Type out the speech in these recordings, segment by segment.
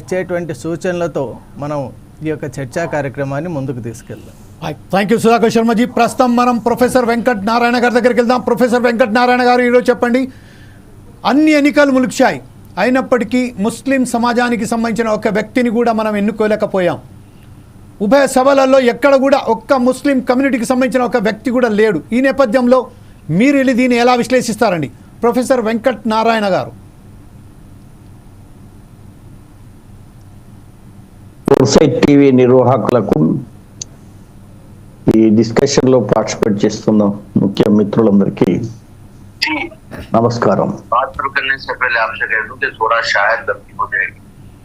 ఇచ్చేటువంటి సూచనలతో మనం ఈ యొక్క చర్చా కార్యక్రమాన్ని ముందుకు తీసుకెళ్దాం. థ్యాంక్ యూ సుధాకర్ శర్మజీ ప్రస్తుతం మనం ప్రొఫెసర్ వెంకట్ నారాయణ గారి దగ్గరికి వెళ్దాం. ప్రొఫెసర్ వెంకట్ నారాయణ గారు ఈరోజు చెప్పండి. అన్ని ఎన్నికలు ములుక్షాయి అయినప్పటికీ ముస్లిం సమాజానికి సంబంధించిన ఒక వ్యక్తిని కూడా మనం ఎన్నుకోలేకపోయాం. ఉభయ సభలలో ఎక్కడ కూడా ఒక్క ముస్లిం కమ్యూనిటీకి సంబంధించిన ఒక వ్యక్తి కూడా లేడు. ఈ నేపథ్యంలో మీరు వెళ్ళి దీన్ని ఎలా విశ్లేషిస్తారండి? ప్రొఫెసర్ వెంకట్ నారాయణ గారు. వెబ్సైట్ టీవీ నిర్వాహకులకు ఈ డిస్కషన్ లో పార్టిసిపేట్ చేస్తున్న ముఖ్య మిత్రులందరికీ जी నమస్కారం बात शुरू करने से पहले आपसे कह दूं कि थोड़ा शायद गलती हो जाएगी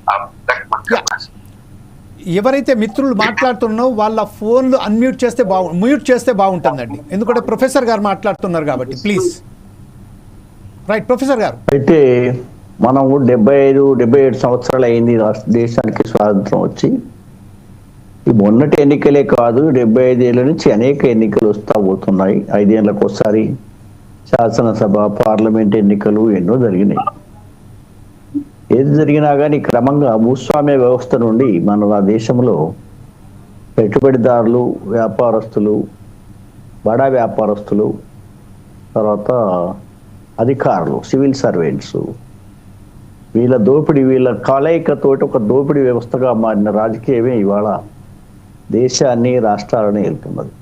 आप कट मत करना ఎవరైతే మిత్రులు మాట్లాడుతున్నారో వాళ్ళ ఫోన్లు అన్మ్యూట్ చేస్తే బాగు మ్యూట్ చేస్తే బాగుంటుందండి ఎందుకంటే ప్రొఫెసర్ గారు మాట్లాడుతున్నారు కాబట్టి ప్లీజ్ రైట్ ప్రొఫెసర్ గారు అయితే మనము డెబ్బై ఐదు డెబ్బై ఏడు సంవత్సరాలు అయింది దేశానికి స్వాతంత్రం వచ్చి. ఈ మొన్నటి ఎన్నికలే కాదు డెబ్బై ఐదు ఏళ్ళ నుంచి అనేక ఎన్నికలు వస్తూ పోతున్నాయి. ఐదేళ్ళకు ఒకసారి శాసనసభ పార్లమెంట్ ఎన్నికలు ఎన్నో జరిగినాయి. ఏది జరిగినా కానీ క్రమంగా భూస్వామ్య వ్యవస్థ నుండి మన దేశంలో పెట్టుబడిదారులు వ్యాపారస్తులు బడా వ్యాపారస్తులు తర్వాత అధికారులు సివిల్ సర్వెంట్స్ వీళ్ళ దోపిడీ వీళ్ళ కలయికతోటి ఒక దోపిడీ వ్యవస్థగా మారిన రాజకీయమే ఇవాళ దేశాన్ని రాష్ట్రాలను వెళ్తున్నది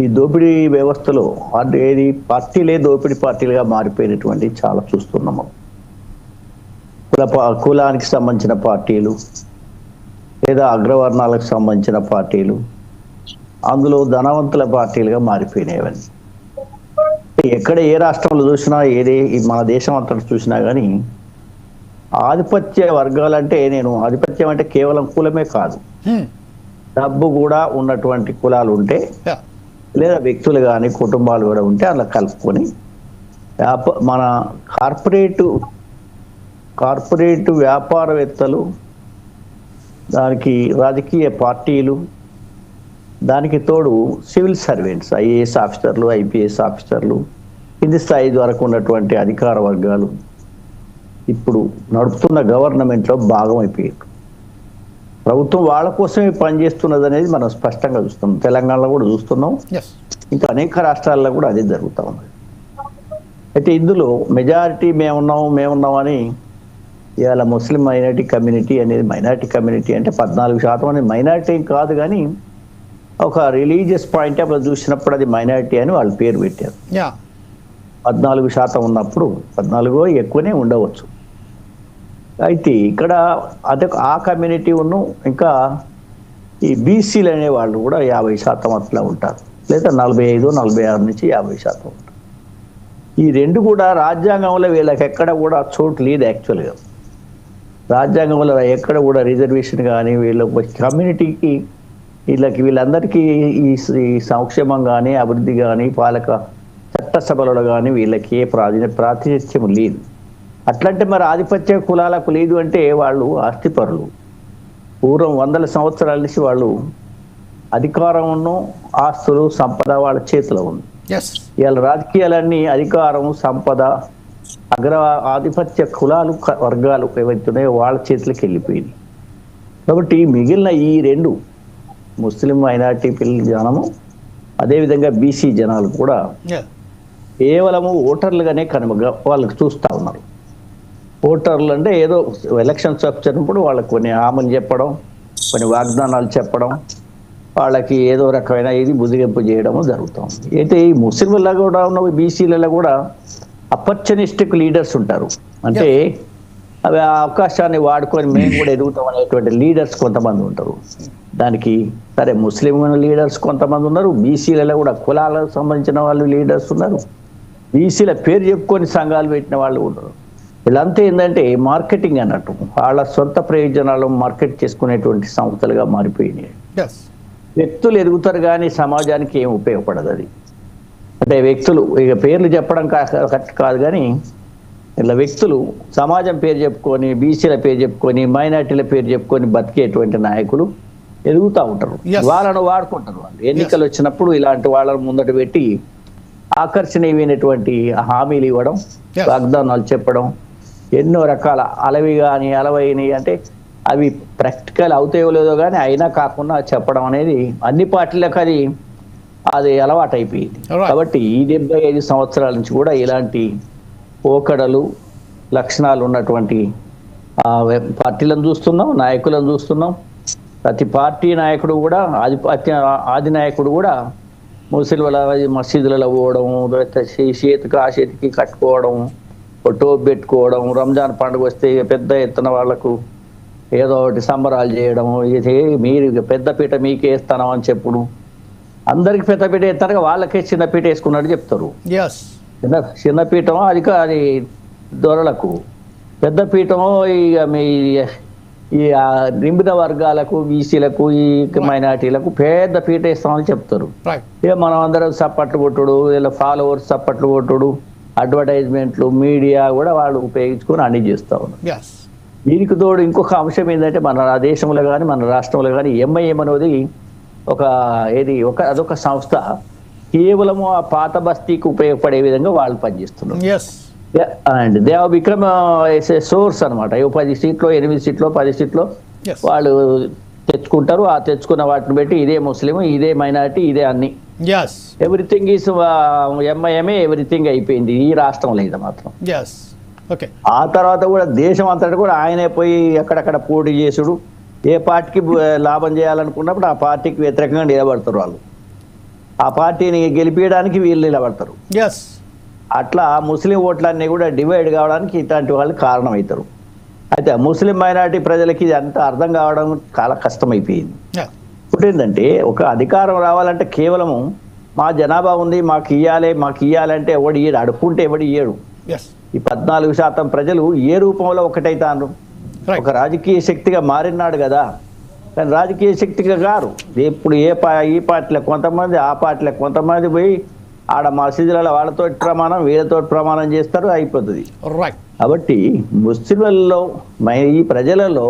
ఈ దోపిడీ వ్యవస్థలో అంటే ఏది పార్టీలే దోపిడీ పార్టీలుగా మారిపోయినటువంటి చాలా చూస్తున్నాము కుల కులానికి సంబంధించిన పార్టీలు లేదా అగ్రవర్ణాలకు సంబంధించిన పార్టీలు అందులో ధనవంతుల పార్టీలుగా మారిపోయినాయి అవన్నీ. ఎక్కడ ఏ రాష్ట్రంలో చూసినా ఏదే మన దేశం అంతా చూసినా కానీ ఆధిపత్య వర్గాలంటే నేను ఆధిపత్యం అంటే కేవలం కులమే కాదు. డబ్బు కూడా ఉన్నటువంటి కులాలు ఉంటే. లేదా వ్యక్తులు కానీ కుటుంబాలు కూడా ఉంటే అలా కలుపుకొని వ్యాప మన కార్పొరేటు కార్పొరేట్ వ్యాపారవేత్తలు దానికి రాజకీయ పార్టీలు దానికి తోడు సివిల్ సర్వెంట్స్ ఐఏఎస్ ఆఫీసర్లు ఐపీఎస్ ఆఫీసర్లు కింది స్థాయి వరకు ఉన్నటువంటి అధికార వర్గాలు ఇప్పుడు నడుపుతున్న గవర్నమెంట్లో భాగం అయిపోయారు ప్రభుత్వం వాళ్ళ కోసమే పనిచేస్తున్నది అనేది మనం స్పష్టంగా చూస్తున్నాం. తెలంగాణలో కూడా చూస్తున్నాం. ఇంకా అనేక రాష్ట్రాల్లో కూడా అదే జరుగుతూ ఉంది. అయితే ఇందులో మెజారిటీ మేమున్నాం మేమున్నాం అని ఇవాళ ముస్లిం మైనారిటీ కమ్యూనిటీ అనేది మైనారిటీ కమ్యూనిటీ అంటే పద్నాలుగు శాతం అనేది మైనారిటీ కాదు కానీ ఒక రిలీజియస్ పాయింట్ ఆఫ్ చూసినప్పుడు అది మైనారిటీ అని వాళ్ళు పేరు పెట్టారు. పద్నాలుగు శాతం ఉన్నప్పుడు పద్నాలుగో ఎక్కువనే ఉండవచ్చు. అయితే ఇక్కడ అదొక ఆ కమ్యూనిటీ ఉన్ను ఇంకా ఈ బీసీలు అనే వాళ్ళు కూడా యాభై శాతం అట్లా ఉంటారు. లేదా నలభై ఐదు నలభై ఆరు నుంచి యాభై శాతం ఉంటారు. ఈ రెండు కూడా రాజ్యాంగంలో వీళ్ళకి ఎక్కడ కూడా చోటు లేదు యాక్చువల్గా రాజ్యాంగంలో ఎక్కడ కూడా రిజర్వేషన్ కానీ వీళ్ళ కమ్యూనిటీకి వీళ్ళకి వీళ్ళందరికీ ఈ సంక్షేమం కానీ అభివృద్ధి కానీ పాలక చట్టసభలలో కానీ వీళ్ళకి ఏ ప్రాధి ప్రాతినిధ్యం లేదు. అట్లంటే మరి ఆధిపత్య కులాలకు లేదు అంటే వాళ్ళు ఆస్తిపరులు. పూర్వం వందల సంవత్సరాల నుంచి వాళ్ళు అధికారమును ఆస్తులు సంపద వాళ్ళ చేతిలో ఉంది. ఇవాళ రాజకీయాలన్నీ అధికారం సంపద అగ్ర ఆధిపత్య కులాలు వర్గాలు ఏవైతే ఉన్నాయో వాళ్ళ చేతిలోకి వెళ్ళిపోయింది కాబట్టి మిగిలిన ఈ రెండు ముస్లిం మైనార్టీ పిల్లల జనము అదేవిధంగా బీసీ జనాలు కూడా కేవలము ఓటర్లుగానే కనుమగా వాళ్ళకి చూస్తూ ఉన్నారు. ఓటర్లు అంటే ఏదో ఎలక్షన్స్ వచ్చినప్పుడు వాళ్ళకి కొన్ని హామీలు చెప్పడం కొన్ని వాగ్దానాలు చెప్పడం వాళ్ళకి ఏదో రకమైన ఇది బుదిగింపు చేయడము జరుగుతుంది అయితే ఈ ముస్లింలలో కూడా ఉన్న బీసీలలో కూడా అపర్చునిస్టిక్ లీడర్స్ ఉంటారు. అంటే అవి ఆ అవకాశాన్ని వాడుకొని మేము కూడా ఎదుగుతాం అనేటువంటి లీడర్స్ కొంతమంది ఉంటారు. దానికి సరే ముస్లిం లీడర్స్ కొంతమంది ఉన్నారు. బీసీలలో కూడా కులాలకు సంబంధించిన వాళ్ళు లీడర్స్ ఉన్నారు. బీసీల పేరు చెప్పుకొని సంఘాలు పెట్టిన వాళ్ళు ఉన్నారు. వీళ్ళంతా ఏంటంటే మార్కెటింగ్ అన్నట్టు. వాళ్ళ సొంత ప్రయోజనాలు మార్కెట్ చేసుకునేటువంటి సంస్థలుగా మారిపోయినాయి. వ్యక్తులు ఎదుగుతారు కానీ సమాజానికి ఏం ఉపయోగపడదు అది. అంటే వ్యక్తులు ఇక పేర్లు చెప్పడం కాదు కానీ ఇలా వ్యక్తులు సమాజం పేరు చెప్పుకొని బీసీల పేరు చెప్పుకొని మైనార్టీల పేరు చెప్పుకొని బతికేటువంటి నాయకులు ఎదుగుతూ ఉంటారు. వాళ్ళను వాడుకుంటారు వాళ్ళు ఎన్నికలు వచ్చినప్పుడు ఇలాంటి వాళ్ళని ముందట పెట్టి ఆకర్షణీయమైనటువంటి హామీలు ఇవ్వడం. వాగ్దానాలు చెప్పడం ఎన్నో రకాల అలవి కానీ అలవైని అంటే అవి ప్రాక్టికల్ అవుతాయో లేదో కానీ అయినా కాకుండా చెప్పడం అనేది అన్ని పార్టీలకు అది అది అలవాటు అయిపోయింది. కాబట్టి ఈ డెబ్బై ఐదు సంవత్సరాల నుంచి కూడా ఇలాంటి ఓకడలు లక్షణాలు ఉన్నటువంటి పార్టీలను చూస్తున్నాం నాయకులను చూస్తున్నాం. ప్రతి పార్టీ నాయకుడు కూడా ఆధిపత్య ఆది నాయకుడు కూడా వాళ్ళ మసీదులలో పోవడం చేతికి ఆ చేతికి కట్టుకోవడం ఒక టోప్ పెట్టుకోవడం రంజాన్ పండుగ వస్తే పెద్ద ఎత్తున వాళ్ళకు ఏదో ఒకటి సంబరాలు చేయడం ఇది మీరు పెద్దపీట పెద్ద పీట మీకే ఇస్తాను అని చెప్పుడు. అందరికి పెద్ద పీట ఇస్తారు వాళ్ళకే చిన్న పీట వేసుకున్నట్టు చెప్తారు. చిన్న చిన్న పీఠం అది అది దొరలకు. పెద్ద పీఠం ఇక మీ ఈ నింబిన వర్గాలకు బీసీలకు ఈ మైనార్టీలకు పెద్ద పీట ఇస్తామని చెప్తారు ఇక మనం అందరం సప్పట్లు కొట్టుడు ఇలా ఫాలోవర్స్ సప్పట్లు కొట్టుడు అడ్వర్టైజ్మెంట్లు మీడియా కూడా వాళ్ళు ఉపయోగించుకొని అన్ని చేస్తా ఉన్నారు. దీనికి తోడు ఇంకొక అంశం ఏంటంటే మన దేశంలో కానీ మన రాష్ట్రంలో కానీ ఎంఐఎం అనేది ఒక ఏది ఒక అదొక సంస్థ కేవలము ఆ పాత బస్తీకి ఉపయోగపడే విధంగా వాళ్ళు పనిచేస్తున్నారు. And they have become source అనమాట పది సీట్లో ఎనిమిది సీట్లో పది సీట్లో. వాళ్ళు తెచ్చుకుంటారు. ఆ తెచ్చుకున్న వాటిని బట్టి ఇదే ముస్లిం ఇదే మైనారిటీ ఇదే అన్ని. ఎవ్రీథింగ్ ఈస్ ఎంఐఎంఏ ఎవ్రీథింగ్ అయిపోయింది. ఈ రాష్ట్రంలో ఇది మాత్రం. ఆ తర్వాత కూడా దేశం అంతటా కూడా ఆయనే పోయి ఎక్కడెక్కడ పోటీ చేసుడు. ఏ పార్టీకి లాభం చేయాలనుకున్నప్పుడు ఆ పార్టీకి వ్యతిరేకంగా నిలబడతారు వాళ్ళు. ఆ పార్టీని గెలిపించడానికి వీళ్ళు నిలబడతారు. అట్లా ముస్లిం ఓట్లన్నీ కూడా డివైడ్ కావడానికి ఇట్లాంటి వాళ్ళు కారణమవుతారు. అయితే ముస్లిం మైనారిటీ ప్రజలకి ఇది అంతా అర్థం కావడం చాలా కష్టమైపోయింది. ఏంటంటే ఒక అధికారం రావాలంటే కేవలము మా జనాభా ఉంది మాకు ఇయ్యాలి మాకు ఇయ్యాలంటే ఎవడు ఇయ్యడు అడుక్కుంటే ఎవడు ఇయ్యడు. ఈ పద్నాలుగు శాతం ప్రజలు ఏ రూపంలో ఒకటైతాను ఒక రాజకీయ శక్తిగా మారినాడు కదా. కానీ రాజకీయ శక్తిగా గారు ఇప్పుడు ఏ పా ఈ పార్టీలో కొంతమంది ఆ పార్టీలో కొంతమంది పోయి ఆడ మసీదులలో వాళ్ళతో ప్రమాణం వీళ్ళతో ప్రమాణం చేస్తారు అయిపోతుంది. కాబట్టి ముస్లింలలో ఈ ప్రజలలో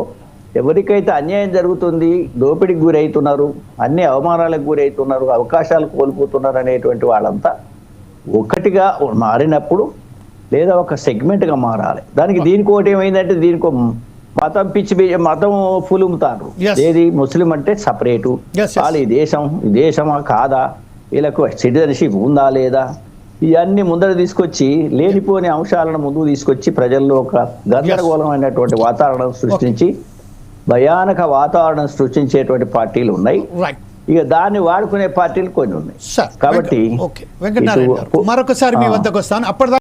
ఎవరికైతే అన్యాయం జరుగుతుంది దోపిడీకి గురవుతున్నారు అన్ని అవమానాలకు గురవుతున్నారు అవకాశాలు కోల్పోతున్నారు అనేటువంటి వాళ్ళంతా ఒకటిగా మారినప్పుడు లేదా ఒక సెగ్మెంట్గా మారాలి. దానికి దీనికి ఒకటి ఏమైందంటే దీనికి మతం పిచ్చి మతం ఫులుముతారు Yes. ఏది ముస్లిం అంటే సపరేటు. వాళ్ళు ఈ దేశం ఈ దేశమా కాదా? వీళ్ళకు సిటిజన్షిప్ ఉందా లేదా? ఇవన్నీ ముందర తీసుకొచ్చి లేనిపోని అంశాలను ముందుకు తీసుకొచ్చి ప్రజల్లో ఒక గందరగోళమైనటువంటి వాతావరణం సృష్టించి భయానక వాతావరణం సృష్టించేటువంటి పార్టీలు ఉన్నాయి. ఇక దాన్ని వాడుకునే పార్టీలు కొన్ని ఉన్నాయి. కాబట్టి మరొకసారి మీ. వద్దకు వస్తాను. అప్పటిదాకా